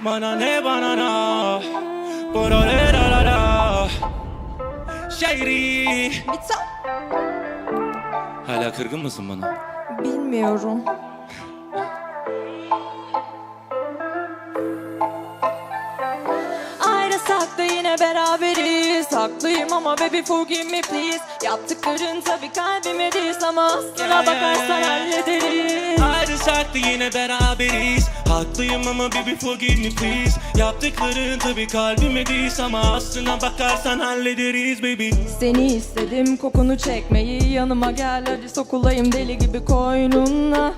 Bana ne bana na Borole la la la Şairi Bitsa. Hala kırgın mısın bana? Bilmiyorum. Ayrılsak da yine beraberiz Haklıyım ama baby forgive me please. Yaptıkların tabi kalbime diz ama aslına bakarsan hallederiz. Ayrılsak da yine beraberiz. Haklıyım ama baby forgive me please. Yaptıkların tabi kalbime değil Ama aslına bakarsan hallederiz baby. Seni istedim kokunu çekmeyi. Yanıma gel hadi sokulayım deli gibi koynuna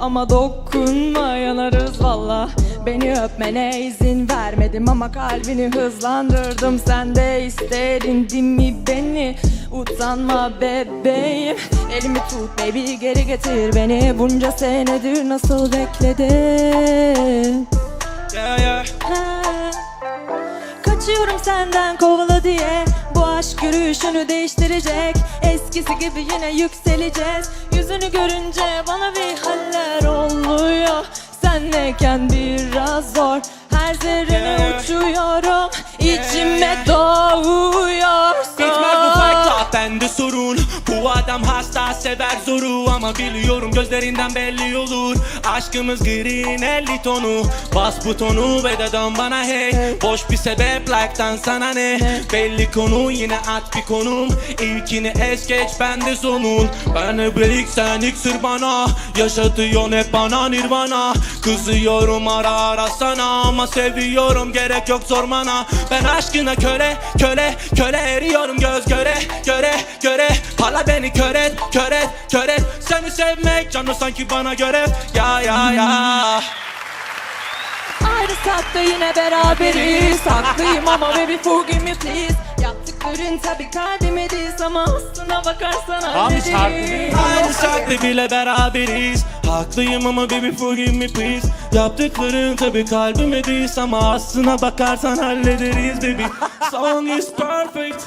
Ama dokunma yanarız valla. Beni öpmene izin vermedim Ama kalbini hızlandırdım. Sen de istedin değil mi beni? Utanma bebeğim. Elimi tut baby geri getir beni. Bunca senedir nasıl bekledin? Yeah yeah. Kaçıyorum senden kovala diye. Bu aşk yürüyüşünü değiştirecek. Eskisi gibi yine yükseleceğiz Yüzünü görünce bana bir Senleyken biraz zor Her zerrene Yeah. uçuyorum İçime Yeah. Sever zoru Ama biliyorum gözlerinden belli olur. Aşkımız green 50 tonu. Bas butonu ve de dön bana hey. Boş bir sebep like'tan sana ne? Belli konu yine at bir konum. İlkini es geç bende sonun Ben ibrelik sen iksir bana Yaşatıyorsun hep bana nirvana. Kızıyorum ara ara sana Ama seviyorum. Gerek yok sormana. Ben aşkına köle köle köle eriyorum göz göre Parla beni kör et kör et kör et. Seni sevmek canı sanki bana görev Ya ya ya. Ayrılsak da yine beraberiz. Haklıyım ama baby forgive me please. Yaptıkların tabi kalbime diz Ama aslına bakarsan hallederiz Aynı saatte bile beraberiz. Haklıyım ama baby forgive me please. Yaptıkların tabi kalbime değil Ama aslına bakarsan hallederiz baby. Song is perfect